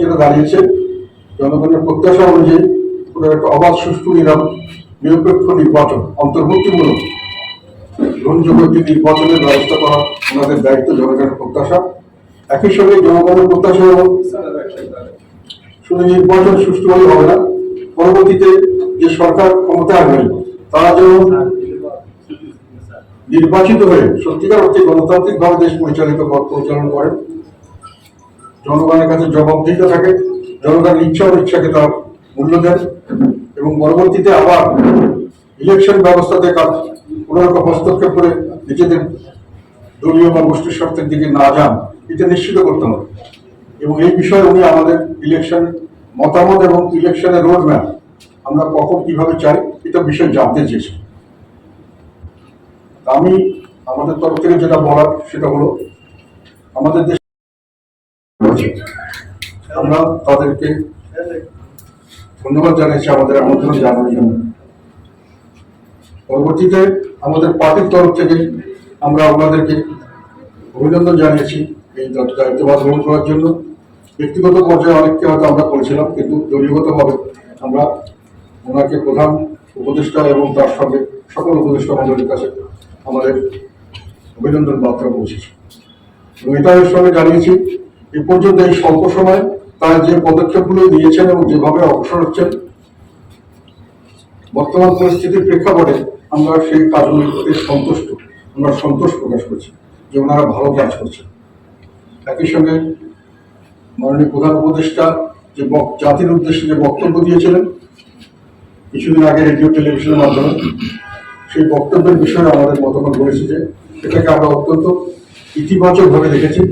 যেটা দাঁড়িয়েছে, জনগণের প্রত্যাশা অনুযায়ী পুরো একটা অবাধ, সুষ্ঠু নিরাপ নিরপেক্ষ নির্বাচন অন্তর্ভুক্তিমূলক গ্রহণযোগ্য একটি নির্বাচনের ব্যবস্থা করা ওনাদের দায়িত্ব, জনগণের প্রত্যাশা। একই সঙ্গে জনগণের প্রত্যাশা শুধু নির্বাচন সুষ্ঠুভাবে হবে না, পরবর্তীতে যে সরকার ক্ষমতায় আসবেন তারা যেন নির্বাচিত হয়ে সত্যিকার অর্থে গণতান্ত্রিকভাবে দেশ পরিচালিত পরিচালনা করেন। জনগণের কাছে জবাবদিহিতা থাকে। জনগণের ইচ্ছা ও ইচ্ছাকে তারা মূল্য দেন এবং পরবর্তীতে আবার ইলেকশন ব্যবস্থাতে কাজ কোনো রকম হস্তক্ষেপ করে নিজেদের দলীয় বা গোষ্ঠীর স্বার্থের দিকে না যান, এটা নিশ্চিত করতে হবে। এবং এই বিষয়ে উনি আমাদের ইলেকশন মতামত এবং ইলেকশনের রোড ম্যাপ আমরা কখন কীভাবে চাই, এটা বিষয় জানতে চেয়েছি। আমি আমাদের তরফ থেকে যেটা বলার, সেটা হলো, আমাদের দেশ আমরা তাদেরকে ধন্যবাদ জানিয়েছি আমাদের আমন্ত্রণ জানানোর জন্য। পরবর্তীতে আমাদের পার্টির তরফ থেকে আমরা ওনাদেরকে অভিনন্দন জানিয়েছি এই দায়িত্ব- দায়িত্বভার গ্রহণ করার জন্য। ব্যক্তিগত পর্যায়ে অনেককে হয়তো আমরা করেছিলাম, কিন্তু দলীয়গতভাবে আমরা ওনাকে প্রধান উপদেষ্টা এবং তার সঙ্গে সকল উপদেষ্টা মন্ডলীর কাছে আমাদের অভিনন্দন বার্তা পৌঁছেছি। এবং এটা সঙ্গে জানিয়েছি এ পর্যন্ত এই স্বল্প সময় তারা যে পদক্ষেপগুলো নিয়েছেন এবং যেভাবে অগ্রসর হচ্ছেন, বর্তমান পরিস্থিতির প্রেক্ষাপটে আমরা সেই কাজগুলিতে সন্তুষ্ট, আমরা সন্তোষ প্রকাশ করছি যে ওনারা ভালো কাজ করছেন। একই সঙ্গে মাননীয় প্রধান উপদেষ্টা যে জাতির উদ্দেশ্যে যে বক্তব্য দিয়েছিলেন, কিছুদিন আগে রেডিও টেলিভিশনের মাধ্যমে, সেই বক্তব্যের বিষয়ে আমাদের মতামত বলেছে যে, এটাকে আমরা অত্যন্ত ইতিবাচক ভাবে দেখেছি।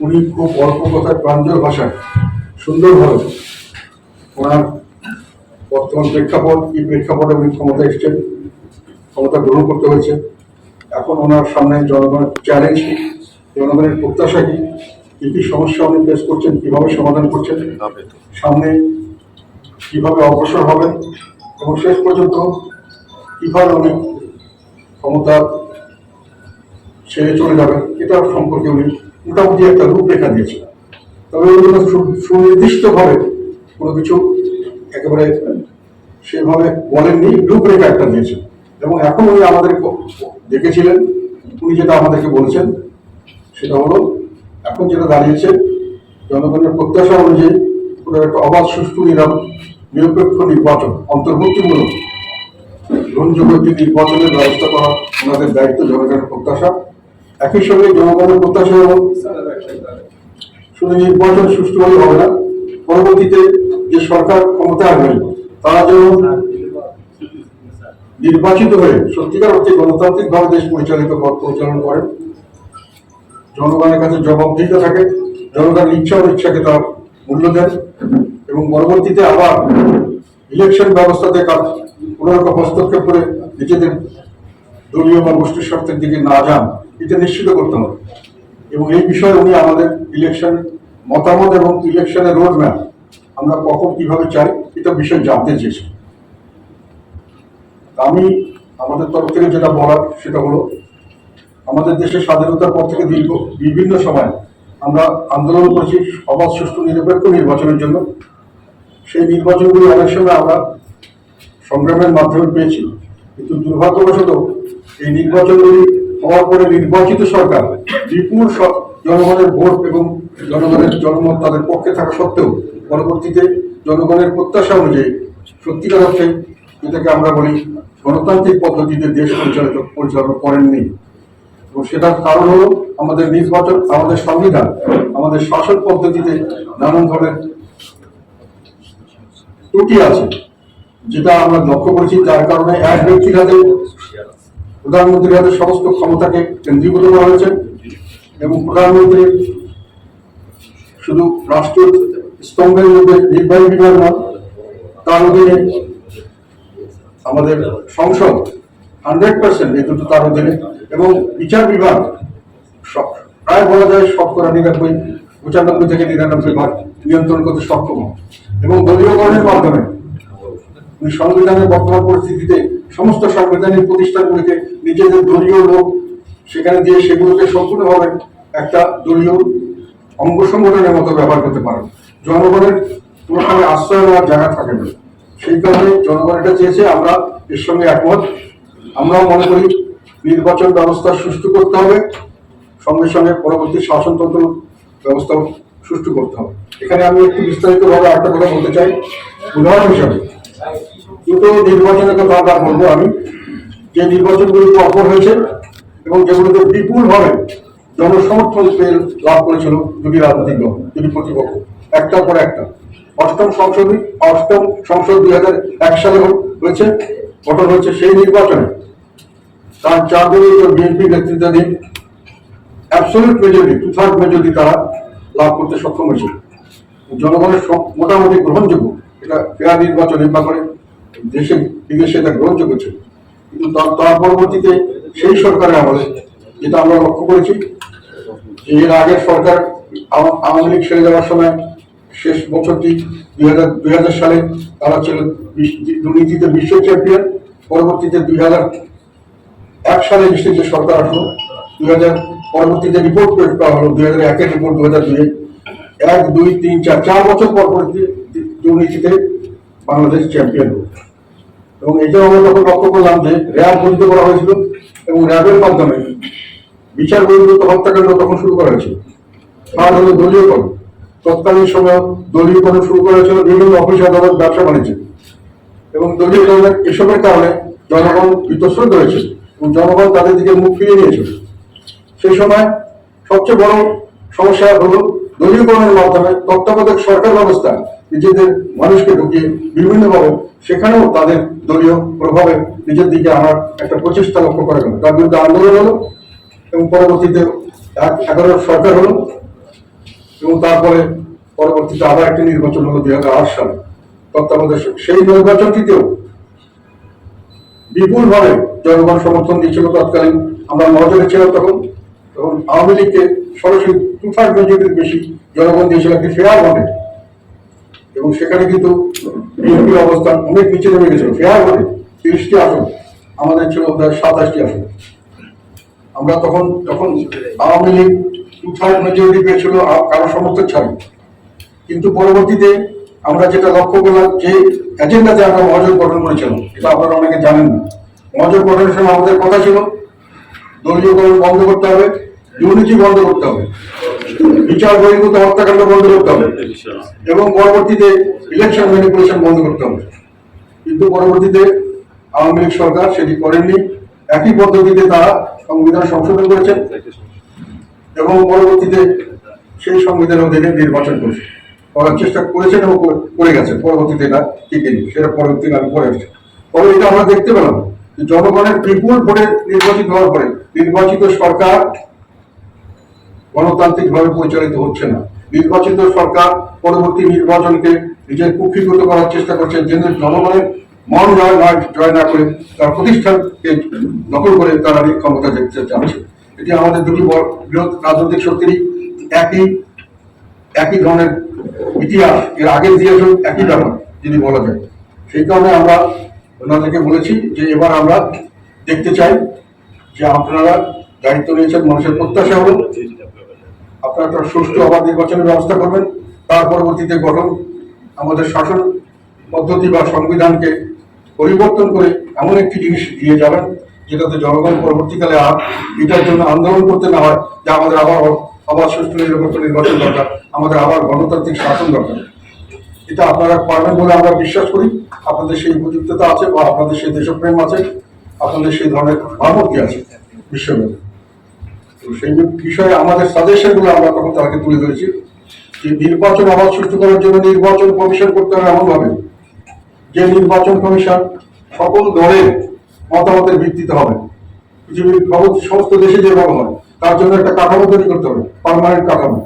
উনি খুব অল্প কথায় প্রাঞ্জল ভাষায় সুন্দরভাবে ওনার বর্তমান প্রেক্ষাপট কি প্রেক্ষাপটে উনি ক্ষমতা এসছেন ক্ষমতা গ্রহণ করতে হয়েছে এখন ওনার সামনে জনগণের চ্যালেঞ্জ কি জনগণের প্রত্যাশা কি কী কি সমস্যা উনি ফেস করছেন কীভাবে সমাধান করছেন সামনে কীভাবে অগ্রসর হবেন এবং শেষ পর্যন্ত কীভাবে উনি ক্ষমতা ছেড়ে চলে যাবেন এটা সম্পর্কে উনি মোটামুটি একটা রূপরেখা দিয়েছেন তবে সু- সুনির্দিষ্টভাবে কোনো কিছু একেবারে সেভাবে বলেননি, রূপরেখা একটা দিয়েছেন এবং এখন উনি আমাদের দেখেছিলেন, উনি যেটা আমাদেরকে বলেছেন, সেটা হলো, এখন যেটা দাঁড়িয়েছে, জনগণের প্রত্যাশা অনুযায়ী পুরো একটা অবাধ, সুষ্ঠু, নিরাপ, নিরপেক্ষ নির্বাচন, অন্তর্ভুক্তিমূলক, গ্রহণযোগ্য একটি নির্বাচনের ব্যবস্থা করা ওনাদের দায়িত্ব, জনগণের প্রত্যাশা। একই সঙ্গে জনগণের প্রত্যাশা এবং শুধু নির্বাচন সুষ্ঠুভাবে হবে না, পরবর্তীতে যে সরকার ক্ষমতা আসবেন তারা যেন নির্বাচিত হয়ে সত্যিকার অর্থে গণতান্ত্রিকভাবে দেশ পরিচালিত পরিচালনা করেন। জনগণের কাছে জবাবদিহিতা থাকে জনগণের ইচ্ছা ও ইচ্ছাকে তারা মূল্য দেন এবং পরবর্তীতে আবার ইলেকশন ব্যবস্থাতে কোনো রকম হস্তক্ষেপ করে নিজেদের দলীয় বা গোষ্ঠীর স্বার্থের দিকে না যান। এটা নিশ্চিত করতে হবে। এবং এই বিষয়ে উনি আমাদের ইলেকশন মতামত এবং ইলেকশনের রোড ম্যাপ আমরা কখন কীভাবে চাই, এটা বিষয় জানতে চেয়েছি। আমি আমাদের তরফ থেকে যেটা বলার, সেটা হলো, আমাদের দেশের স্বাধীনতার পর থেকে দীর্ঘ, বিভিন্ন সময় আমরা আন্দোলন করেছি অবাধ সুষ্ঠু, নিরপেক্ষ নির্বাচনের জন্য। সেই নির্বাচনগুলি অনেক সময় আমরা সংগ্রামের মাধ্যমে পেয়েছি, কিন্তু দুর্ভাগ্যবশত এই নির্বাচনগুলি হওয়ার পরে নির্বাচিত সরকার বিপুল জনগণের ভোট এবং জনগণের জনমত তাদের পক্ষে থাকা সত্ত্বেও পরবর্তীতে জনগণের প্রত্যাশা অনুযায়ী সত্যিকার অর্থে যেটাকে আমরা বলি গণতান্ত্রিক পদ্ধতিতে দেশ পরিচালিত পরিচালনা করেননি। এবং সেটার কারণ হলো আমাদের নির্বাচন আমাদের সংবিধান, আমাদের শাসন পদ্ধতিতে নানান ধরনের ত্রুটি আছে, যেটা আমরা লক্ষ্য করেছি। যার কারণে এক ব্যক্তির হাতে প্রধানমন্ত্রীর হাতে সমস্ত ক্ষমতাকে কেন্দ্রীভূত করা হয়েছে এবং প্রধানমন্ত্রীর শুধু রাষ্ট্র স্তম্ভের মধ্যে নির্বাহী বিভাগ নয়, তার অধীনে আমাদের সংসদ হান্ড্রেড পার্সেন্ট এই দুটো তার অধীনে এবং বিচার বিভাগ সব, প্রায় বলা যায় শতকরা নিরানব্বই, পঁচানব্বই থেকে নিরানব্বই ভাগ নিয়ন্ত্রণ করতে সক্ষম। এবং দলীয়করণের মাধ্যমে সংবিধানের বর্তমান পরিস্থিতিতে সমস্ত সাংবিধানিক প্রতিষ্ঠানগুলিকে নিজেদের দলীয় লোক সেখানে দিয়ে সেগুলোকে সম্পূর্ণভাবে একটা দলীয় অঙ্গ সংগঠনের মতো ব্যবহার করতে পারেন। জনগণের কোনো সময় আশ্রয় নেওয়ার জায়গা থাকে না। সেই কারণে জনগণ এটা চেয়েছে, আমরা এর সঙ্গে একমত। আমরাও মনে করি নির্বাচন ব্যবস্থা সুষ্ঠু করতে হবে, সঙ্গে সঙ্গে পরবর্তী শাসনতন্ত্র ব্যবস্থাও সুষ্ঠু করতে হবে। এখানে আমি একটু বিস্তারিতভাবে একটা কথা বলতে চাই। উদাহরণ হিসাবে দুটো নির্বাচনের কথা আমরা বলব আমি, যে নির্বাচনগুলি অপর হয়েছে এবং যেগুলোতে বিপুলভাবে জনসমর্থন পেয়ে লাভ করেছিল দুটি রাজনৈতিক দল, দুটি প্রতিপক্ষ, একটার পর একটা। অষ্টম সংসদ অষ্টম সংসদ দুই হাজার এক সালে হয়েছে, গঠন হয়েছে সেই নির্বাচনে। তার চার দলীয় বিএনপি নেতৃত্বাধীন absolute majority two third majority তারা লাভ করতে সক্ষম হয়েছিল জনগণের মোটামুটি গ্রহণযোগ্য। এটা ফেয়ার নির্বাচন নির্বাচনে দেশে, বিদেশে এটা গ্রহণযোগ্য ছিল। কিন্তু তার পরবর্তীতে সেই সরকারের আমলে যেটা আমরা লক্ষ্য করেছি, যে এর আগের সরকার আওয়া- আওয়ামী লীগ ছেড়ে যাওয়ার সময় শেষ বছরটি দুই হাজার দুই হাজার সালে তারা ছিল দুর্নীতিতে বিশ্ব চ্যাম্পিয়ন পরবর্তীতে দুই হাজার এক সালে নিশ্চিত যে সরকার আসলো, দুই হাজার পরবর্তীতে রিপোর্ট পেশ করা হলো, দুই হাজার একের রিপোর্ট দুই হাজার দুই এক, দুই, তিন, চার চার বছর পর পর দি- দি- দুর্নীতিতে বাংলাদেশ চ্যাম্পিয়ন হলো এবং এটাও আমরা তখন লক্ষ্য করলাম যে র্যাব গঠিত করা হয়েছিল এবং র্যাবের মাধ্যমে বিচার বহির্ভূত হত্যাকাণ্ড তখন শুরু করা হয়েছিল। আর হলো দলীয়করণ তৎকালীন সময় দলীয়করণ শুরু করা হয়েছিল, বিভিন্ন অফিস আদালত ব্যবসা বাণিজ্য। এবং দলীয়করণের এসবের কারণে জনগণ বিতস্রোত হয়েছে এবং জনগণ তাদের দিকে মুখ ফিরিয়ে নিয়েছে সেই সময় সবচেয়ে বড় সমস্যা হলো দলীয়করণের মাধ্যমে তত্ত্বাবধায়ক সরকার ব্যবস্থা নিজেদের মানুষকে ঢুকিয়ে বিভিন্নভাবে সেখানেও তাদের দলীয় প্রভাবে নিজের দিকে আনার একটা প্রচেষ্টা লক্ষ্য করা গেল। তার বিরুদ্ধে আন্দোলন হলো এবং পরবর্তীতে এগারো সরকার হলো এবং তারপরে পরবর্তীতে আবার একটি নির্বাচন হলো দুই হাজার আট সালে। তত্ত্বাবধায়ক। সেই নির্বাচনটিতেও বিপুলভাবে জনগণ সমর্থন দিয়েছিল তৎকালীন। আমরা নজরে ছিলাম তখন। তখন আওয়ামী লীগকে সরাসরি টু থার্ড মেজরিটির বেশি জনগণ দিয়েছিল একটি ফেয়ার ভোটে এবং সেখানে কিন্তু বিএনপির অবস্থান অনেক নিচে নেমে গেছিল। ভোটে তিরিশটি আসন, আমাদের ছিল প্রায় সাতাশটি আসন। আমরা তখন তখন Awami League two third majority পেয়েছিল কারও সমর্থন ছাড়াই কিন্তু পরবর্তীতে আমরা যেটা লক্ষ্য করলাম যে এজেন্ডাতে আমরা মহাজোট গঠন করেছিলাম, এটা আপনারা অনেকে জানেন। না গঠনের সময় আমাদের কথা ছিল দলীয়করণ বন্ধ করতে হবে, দুর্নীতি বন্ধ করতে হবে। বিচার বহির্ভূত হত্যাকাণ্ড বন্ধ করতে হবে। এবং পরবর্তীতে ইলেকশন ম্যানিপুলেশন বন্ধ করতে হবে। কিন্তু পরবর্তীতে আওয়ামী লীগ সরকার সেটি করেননি। একই পদ্ধতিতে তারা সংবিধান সংশোধন করেছেন এবং পরবর্তীতে সেই সংবিধান অধীনে নির্বাচন করেছে। করার চেষ্টা করেছেন এবং করে- করে গেছে পরবর্তীতে এটা টিকেনি সেটা পরবর্তীতে আমি পরে আসছি। পরে এটা আমরা দেখতে পেলাম জনগণের বিপুল ভোটে নির্বাচিত হওয়ার পরে নির্বাচিত সরকার গণতান্ত্রিক ভাবে পরিচালিত হচ্ছে না। নির্বাচিত সরকার পরবর্তী নির্বাচনকে নিজের কুক্ষিগত করার চেষ্টা করছে যেন জনগণের মন জয় না জয় না করে তার প্রতিষ্ঠানকে দখল করে তারা ক্ষমতা দেখতে চাচ্ছে এটি আমাদের দুটি বৃহৎ রাজনৈতিক শক্তিরই একই একই ধরনের ইতিহাস। এর আগের ইতিহাসও একই ব্যাপার, যদি বলা যায়। সেই কারণে আমরা ওনাদেরকে বলেছি যে এবার আমরা দেখতে চাই যে আপনারা দায়িত্ব নিয়েছেন মানুষের প্রত্যাশা হলো আপনারা একটা সুষ্ঠু আবার নির্বাচনের ব্যবস্থা করবেন, তার পরবর্তীতে গঠন আমাদের শাসন পদ্ধতি বা সংবিধানকে পরিবর্তন করে এমন একটি জিনিস দিয়ে যাবেন, যেটাতে জনগণ পরবর্তীকালে আর এটার জন্য আন্দোলন করতে না হয়, যে আমাদের আবার আবার সুষ্ঠু নিরপেক্ষ নির্বাচন দরকার, আমাদের আবার গণতান্ত্রিক শাসন দরকার। এটা আপনারা পারবেন বলে আমরা বিশ্বাস করি, আপনাদের সেই উপযুক্ততা আছে বা আপনাদের সেই দেশপ্রেম আছে, আপনাদের সেই ধরনের ভাবমূর্তি আছে, বিশ্বব্যাপী। তো সেই বিষয়ে আমাদের সাজেশনগুলো আমরা তখন তাকে তুলে ধরেছি যে নির্বাচন আবার সুষ্ঠু করার জন্য নির্বাচন কমিশন করতে হবে এমনভাবে। যে নির্বাচন কমিশন সকল দলের মতামতের ভিত্তিতে হবে। পৃথিবীর সমস্ত দেশে যেভাবে হয়, তার জন্য একটা কাঠামো তৈরি করতে হবে, পারমানেন্ট কাঠামো।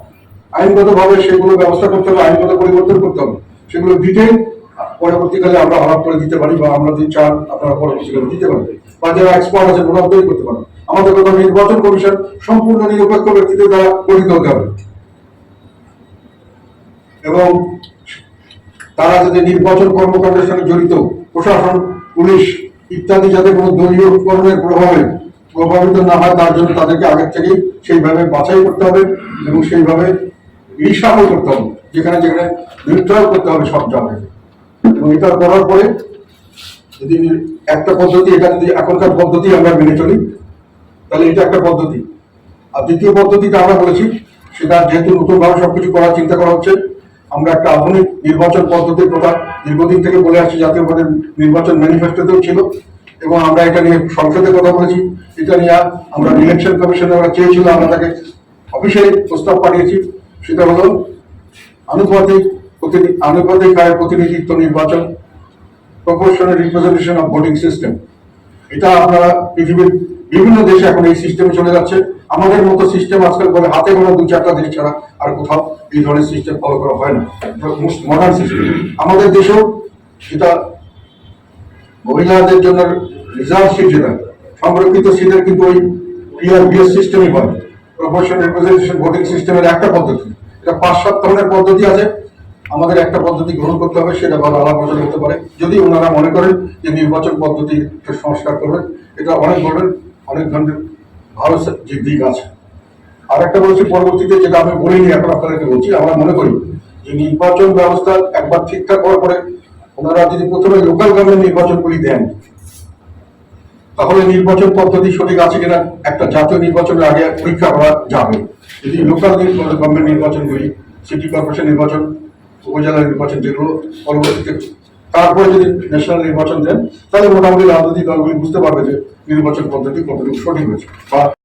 আইনগত ভাবে সেগুলো ব্যবস্থা করতে হবে, আইনগত পরিবর্তন করতে হবে। সেগুলো ডিটেল পরবর্তীকালে আমরা হঠাৎ করে দিতে পারি বা আমরা যদি চান, আপনারা পরবর্তীকালে দিতে পারেন। বা যারা এক্সপার্ট আছে ওরা তৈরি করতে পারেন। আমাদের কথা নির্বাচন কমিশন সম্পূর্ণ নিরপেক্ষ ব্যক্তিদের দ্বারা গঠিত হতে হবে। এবং তারা যাতে নির্বাচন কর্মকাণ্ডের সঙ্গে জড়িত, প্রশাসন, পুলিশ ইত্যাদি যাতে কোনো দলীয় কর্মের প্রভাবে প্রভাবিত না হয়, তার জন্য তাদেরকে আগের থেকেই সেইভাবে বাছাই করতে হবে এবং সেইভাবে রিসাফল করতে হবে। যেখানে যেখানে নিউট্রাল করতে হবে সব জায়গায়। এবং এটা করার পরে যদি একটা পদ্ধতি, এটা যদি এখনকার পদ্ধতি আমরা মেনে চলি তাহলে এটা একটা পদ্ধতি। আর দ্বিতীয় পদ্ধতিটা আমরা বলেছি, সেটা যেহেতু নতুনভাবে সবকিছু করার চিন্তা করা হচ্ছে, আমরা একটা আধুনিক নির্বাচন পদ্ধতির কথা দীর্ঘদিন থেকে বলে আসছি, জাতীয় পার্টির নির্বাচন ম্যানিফেস্টোতেও ছিল, এবং আমরা এটা নিয়ে সংসদে কথা বলেছি। এটা নিয়ে আমরা ইলেকশন কমিশনে আমরা চেয়েছিল আমরা তাকে অফিসিয়ালি প্রস্তাব পাঠিয়েছি। সেটা হলো আনুপাতিক আনুপাতিক আয়ের প্রতিনিধিত্ব নির্বাচন proportional representation of voting system এটা আপনারা পৃথিবীর বিভিন্ন দেশে এখন এই সিস্টেমে চলে যাচ্ছে। আমাদের মতো সিস্টেম আজকাল বলে হাতে গোনা দু চারটা দেশ ছাড়া আর কোথাও এই ধরনের সিস্টেম ফলো করা হয় না। মডার্ন সিস্টেম আমাদের দেশেও যেটা মহিলাদের জন্য রিজার্ভ সিট যেটা, সংরক্ষিত সিটের কিন্তু ওই পিআর বিএস সিস্টেমই হয়। প্রপোর্শনাল রিপ্রেজেন্টেশন ভোটিং সিস্টেমের একটা পদ্ধতি। এটা পাঁচ সাত ধরনের পদ্ধতি আছে। আমাদের একটা পদ্ধতি গ্রহণ করতে হবে, সেটা ভালো আলাপ আলোচনা হতে পারে। যদি ওনারা মনে করেন যে নির্বাচন পদ্ধতি সংস্কার করবেন, এটা অনেক ধরনের অনেক ধরনের ভালো যে দিক আছে। আর একটা বলছি পরবর্তীতে, যেটা আমি বলিনি, এখন আপনাদেরকে বলছি, আমরা মনে করি যে নির্বাচন ব্যবস্থা একবার ঠিকঠাক হওয়ার পরে ওনারা যদি প্রথমে লোকাল গভর্নমেন্ট নির্বাচনগুলি দেন, তাহলে নির্বাচন পদ্ধতি সঠিক আছে কিনা, একটা জাতীয় নির্বাচনের আগে পরীক্ষা করা যাবে। যদি লোকাল গভর্নমেন্ট নির্বাচনগুলি সিটি কর্পোরেশন নির্বাচন উপজেলা নির্বাচন যেগুলো পরবর্তীতে তারপরে যদি ন্যাশনাল নির্বাচন দেন, তাহলে মোটামুটি রাজনৈতিক দলগুলি বুঝতে পারবে যে নির্বাচন পদ্ধতি কতটুকু সঠিক হয়েছে বা